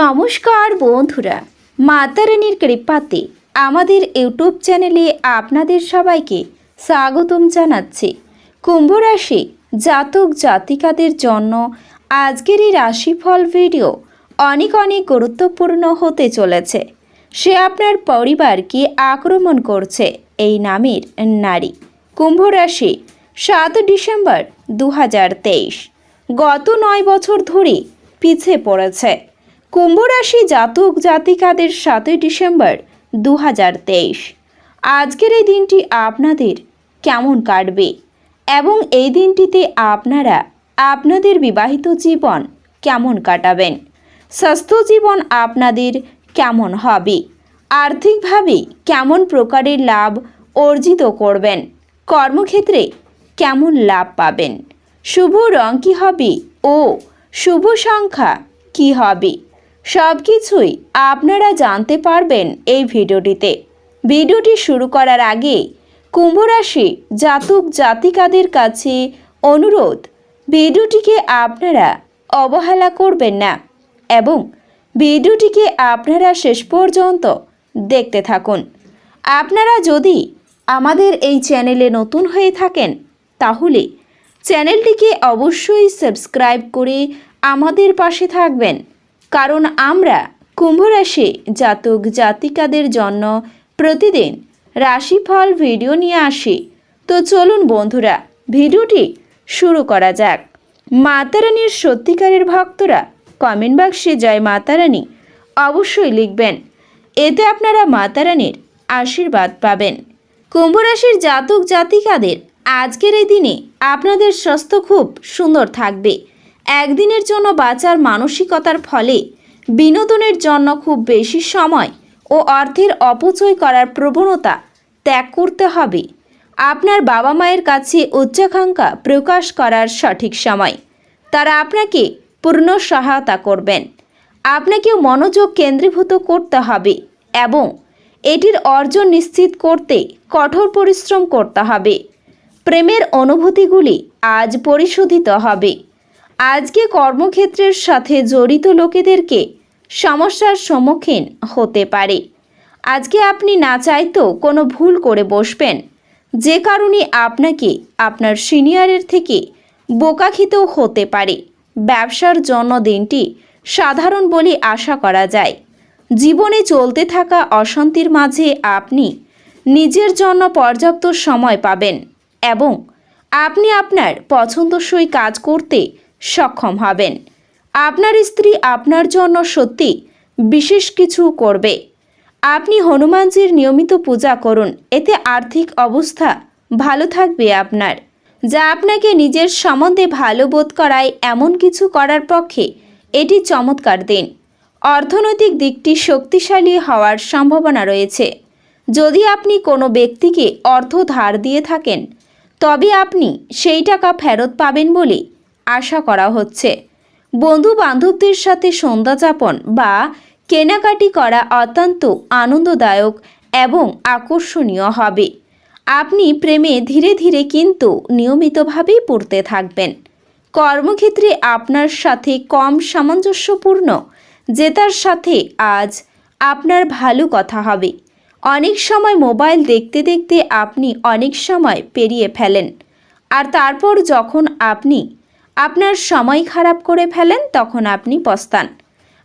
নমস্কার বন্ধুরা মাতারানির কৃপাতে আমাদের ইউটিউব চ্যানেলে আপনাদের সবাইকে স্বাগতম জানাচ্ছি। কুম্ভ রাশি জাতক জাতিকাদের জন্য আজকের এই রাশিফল ভিডিও অনেক অনেক গুরুত্বপূর্ণ হতে চলেছে। সে আপনার পরিবারকে আক্রমণ করছে এই নামের নারী। কুম্ভ রাশি সাত ডিসেম্বর দু হাজার তেইশ, গত নয় বছর ধরে পিছিয়ে পড়েছে। কুম্ভ রাশি জাতক জাতিকাদের সাতই ডিসেম্বর দু হাজার তেইশ। আজকের এই দিনটি আপনাদের কেমন কাটবে এবং এই দিনটিতে আপনারা আপনাদের বিবাহিত জীবন কেমন কাটাবেন? স্বাস্থ্য জীবন আপনাদের কেমন হবে? আর্থিকভাবে কেমন প্রকারের লাভ অর্জিত করবেন? কর্মক্ষেত্রে কেমন লাভ পাবেন? শুভ রং কী হবে ও শুভ সংখ্যা কী হবে? সব কিছুই আপনারা জানতে পারবেন এই ভিডিওটিতে। ভিডিওটি শুরু করার আগে কুম্ভ রাশি জাতক জাতিকাদের কাছে অনুরোধ, ভিডিওটিকে আপনারা অবহেলা করবেন না এবং ভিডিওটিকে আপনারা শেষ পর্যন্ত দেখতে থাকুন। আপনারা যদি আমাদের এই চ্যানেলে নতুন হয়ে থাকেন, তাহলে চ্যানেলটিকে অবশ্যই সাবস্ক্রাইব করে আমাদের পাশে থাকবেন। কারণ আমরা কুম্ভ রাশি জাতক জাতিকাদের জন্য প্রতিদিন রাশিফল ভিডিও নিয়ে আসি। তো চলুন বন্ধুরা, ভিডিওটি শুরু করা যাক। মাতারানির সত্যিকারের ভক্তরা কমেন্ট বাক্সে জয় মাতারানী অবশ্যই লিখবেন। এতে আপনারা মাতারানির আশীর্বাদ পাবেন। কুম্ভ রাশির জাতক জাতিকাদের আজকের এই দিনে আপনাদের স্বাস্থ্য খুব সুন্দর থাকবে। একদিনের জন্য বাঁচার মানসিকতার ফলে বিনোদনের জন্য খুব বেশি সময় ও অর্থের অপচয় করার প্রবণতা ত্যাগ করতে হবে। আপনার বাবা মায়ের কাছে উচ্চাকাঙ্ক্ষা প্রকাশ করার সঠিক সময়। তারা আপনাকে পূর্ণ সহায়তা করবেন। আপনাকেও মনোযোগ কেন্দ্রীভূত করতে হবে এবং এটির অর্জন নিশ্চিত করতে কঠোর পরিশ্রম করতে হবে। প্রেমের অনুভূতিগুলি আজ পরিশোধিত হবে। আজকে কর্মক্ষেত্রের সাথে জড়িত লোকেদেরকে সমস্যার সম্মুখীন হতে পারে। আজকে আপনি না চাইতেও কোনো ভুল করে বসবেন। যে কারণে আপনাকে আপনার সিনিয়রের থেকে বোকাখিত হতে পারে। ব্যবসার জন্য দিনটি সাধারণ বলে আশা করা যায়। জীবনে চলতে থাকা অশান্তির মাঝে আপনি নিজের জন্য পর্যাপ্ত সময় পাবেন এবং আপনি আপনার পছন্দসই কাজ করতে সক্ষম হবেন। আপনার স্ত্রী আপনার জন্য সত্যি বিশেষ কিছু করবে। আপনি হনুমানজির নিয়মিত পূজা করুন, এতে আর্থিক অবস্থা ভালো থাকবে আপনার। যা আপনাকে নিজের সম্বন্ধে ভালো বোধ করায় এমন কিছু করার পক্ষে এটি চমৎকার দিন। অর্থনৈতিক দিকটি শক্তিশালী হওয়ার সম্ভাবনা রয়েছে। যদি আপনি কোনো ব্যক্তিকে অর্থ ধার দিয়ে থাকেন, তবে আপনি সেই টাকা ফেরত পাবেন বলে আশা করা হচ্ছে। বন্ধু বান্ধবদের সাথে সন্ধ্যাযাপন বা কেনাকাটি করা অত্যন্ত আনন্দদায়ক এবং আকর্ষণীয় হবে। আপনি প্রেমে ধীরে ধীরে কিন্তু নিয়মিতভাবেই পড়তে থাকবেন। কর্মক্ষেত্রে আপনার সাথে কম সামঞ্জস্যপূর্ণ, জেতার সাথে আজ আপনার ভালো কথা হবে। অনেক সময় মোবাইল দেখতে দেখতে আপনি অনেক সময় পেরিয়ে ফেলেন। আর তারপর যখন আপনি আপনার সময় খারাপ করে ফেলেন, তখন আপনি পস্তান।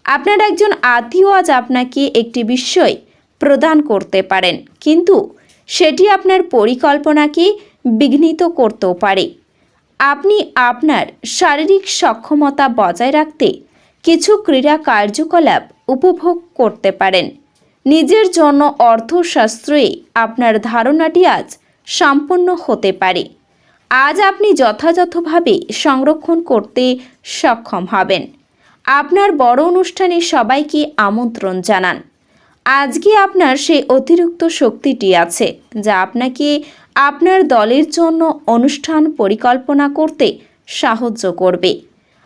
আপনার একজন আত্মীয় আজ আপনাকে একটি বিষয় প্রদান করতে পারেন, কিন্তু সেটি আপনার পরিকল্পনাকে বিঘ্নিত করতেও পারে। আপনি আপনার শারীরিক সক্ষমতা বজায় রাখতে কিছু ক্রীড়া কার্যকলাপ উপভোগ করতে পারেন। নিজের জন্য অর্থশাস্ত্রে আপনার ধারণাটি আজ সম্পন্ন হতে পারে। আজ আপনি যথাযথভাবে সংরক্ষণ করতে সক্ষম হবেন। আপনার বড় অনুষ্ঠানে সবাইকে আমন্ত্রণ জানান। আজকে আপনার সেই অতিরিক্ত শক্তিটি আছে, যা আপনাকে আপনার দলের জন্য অনুষ্ঠান পরিকল্পনা করতে সাহায্য করবে।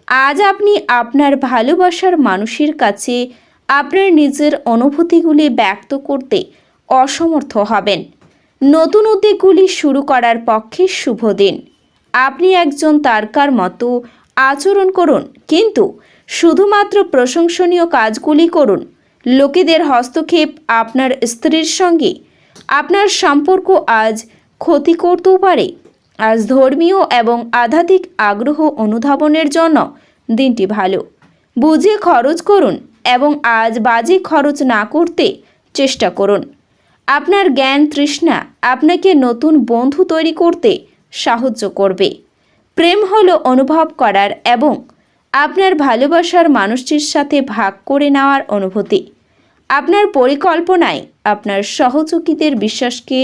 আজ আপনি আপনার ভালোবাসার মানুষের কাছে আপনার নিজের অনুভূতিগুলি ব্যক্ত করতে অসমর্থ হবেন। নতুন উদ্যোগগুলি শুরু করার পক্ষে শুভ দিন। আপনি একজন তারকার মতো আচরণ করুন, কিন্তু শুধুমাত্র প্রশংসনীয় কাজগুলি করুন। লোকেদের হস্তক্ষেপ আপনার স্ত্রীর সঙ্গে, আপনার সম্পর্ক আজ ক্ষতি করতেও পারে। আজ ধর্মীয় এবং আধ্যাত্মিক আগ্রহ অনুধাবনের জন্য দিনটি ভালো। বুঝে খরচ করুন এবং আজ বাজে খরচ না করতে চেষ্টা করুন। আপনার জ্ঞান তৃষ্ণা আপনাকে নতুন বন্ধু তৈরি করতে সাহায্য করবে। প্রেম হলো অনুভব করার এবং আপনার ভালোবাসার মানুষটির সাথে ভাগ করে নেওয়ার অনুভূতি। আপনার পরিকল্পনায় আপনার সহযোগীদের বিশ্বাসকে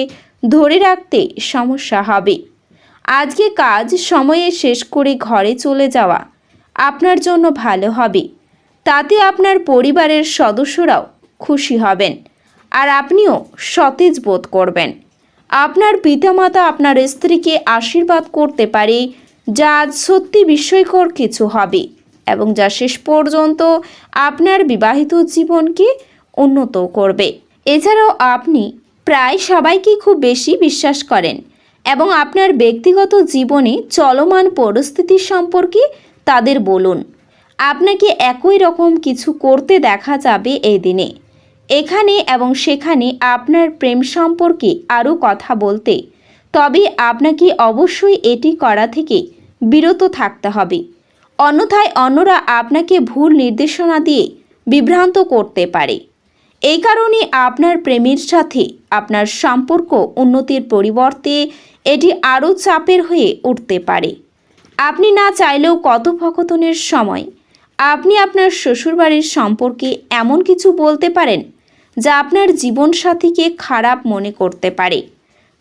ধরে রাখতে সমস্যা হবে। আজকে কাজ সময়ে শেষ করে ঘরে চলে যাওয়া আপনার জন্য ভালো হবে। তাতে আপনার পরিবারের সদস্যরাও খুশি হবেন। আর আপনিও সতেজ বোধ করবেন। আপনার পিতামাতা আপনার স্ত্রীকে আশীর্বাদ করতে পারে, যা আজ সত্যি বিস্ময়কর কিছু হবে এবং যা শেষ পর্যন্ত আপনার বিবাহিত জীবনকে উন্নত করবে। এছাড়াও আপনি প্রায় সবাইকে খুব বেশি বিশ্বাস করেন এবং আপনার ব্যক্তিগত জীবনে চলমান পরিস্থিতি সম্পর্কে তাদের বলুন। আপনাকে একই রকম কিছু করতে দেখা যাবে এই দিনে এখানে এবং সেখানে আপনার প্রেম সম্পর্কে আরও কথা বলতে। তবে আপনাকে অবশ্যই এটি করা থেকে বিরত থাকতে হবে। অন্যথায় অন্যরা আপনাকে ভুল নির্দেশনা দিয়ে বিভ্রান্ত করতে পারে। এই কারণে আপনার প্রেমের সাথে আপনার সম্পর্ক উন্নতির পরিবর্তে এটি আরও চাপের হয়ে উঠতে পারে। আপনি না চাইলেও কথোপকথনের সময় আপনি আপনার শ্বশুরবাড়ির সম্পর্কে এমন কিছু বলতে পারেন যা আপনার জীবনসাথীকে খারাপ মনে করতে পারে।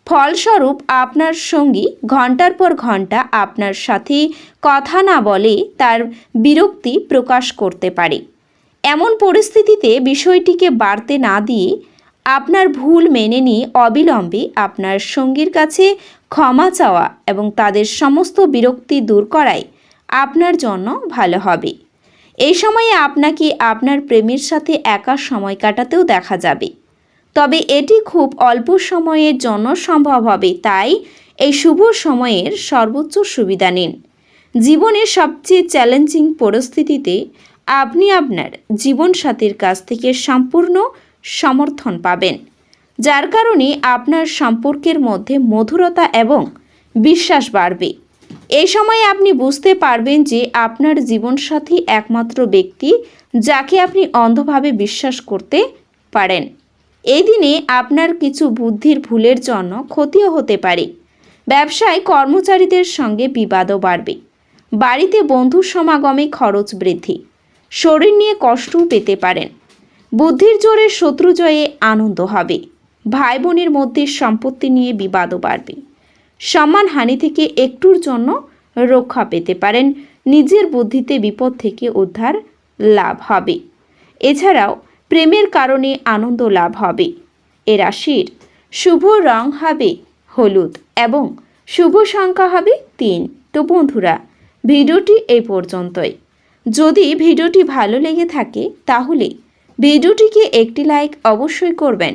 ফলস্বরূপ, আপনার সঙ্গী ঘণ্টার পর ঘণ্টা আপনার সাথে কথা না বলে তার বিরক্তি প্রকাশ করতে পারে। এমন পরিস্থিতিতে বিষয়টিকে বাড়তে না দিয়ে আপনার ভুল মেনে নিয়ে অবিলম্বে আপনার সঙ্গীর কাছে ক্ষমা চাওয়া এবং তাদের সমস্ত বিরক্তি দূর করাই আপনার জন্য ভালো হবে। এই সময়ে আপনাকে আপনার প্রেমের সাথে একা সময় কাটাতেও দেখা যাবে। তবে এটি খুব অল্প সময়ের জন্য সম্ভব হবে, তাই এই শুভ সময়ের সর্বোচ্চ সুবিধা নিন। জীবনের সবচেয়ে চ্যালেঞ্জিং পরিস্থিতিতে আপনি আপনার জীবনসাথীর কাছ থেকে সম্পূর্ণ সমর্থন পাবেন, যার কারণে আপনার সম্পর্কের মধ্যে মধুরতা এবং বিশ্বাস বাড়বে। এই সময়ে আপনি বুঝতে পারবেন যে আপনার জীবনসাথী একমাত্র ব্যক্তি যাকে আপনি অন্ধভাবে বিশ্বাস করতে পারেন। এই দিনে আপনার কিছু বুদ্ধির ভুলের জন্য ক্ষতিও হতে পারে। ব্যবসায় কর্মচারীদের সঙ্গে বিবাদও বাড়বে। বাড়িতে বন্ধু সমাগমে খরচ বৃদ্ধি। শরীর নিয়ে কষ্টও পেতে পারেন। বুদ্ধির জোরে শত্রু জয়ে আনন্দ হবে। ভাই বোনের মধ্যে সম্পত্তি নিয়ে বিবাদও বাড়বে। সম্মানহানি থেকে একটুর জন্য রক্ষা পেতে পারেন। নিজের বুদ্ধিতে বিপদ থেকে উদ্ধার লাভ হবে। এছাড়াও প্রেমের কারণে আনন্দ লাভ হবে। এ রাশির শুভ রং হবে হলুদ এবং শুভ সংখ্যা হবে তিন। তো বন্ধুরা, ভিডিওটি এই পর্যন্তই। যদি ভিডিওটি ভালো লেগে থাকে, তাহলে ভিডিওটিকে একটি লাইক অবশ্যই করবেন।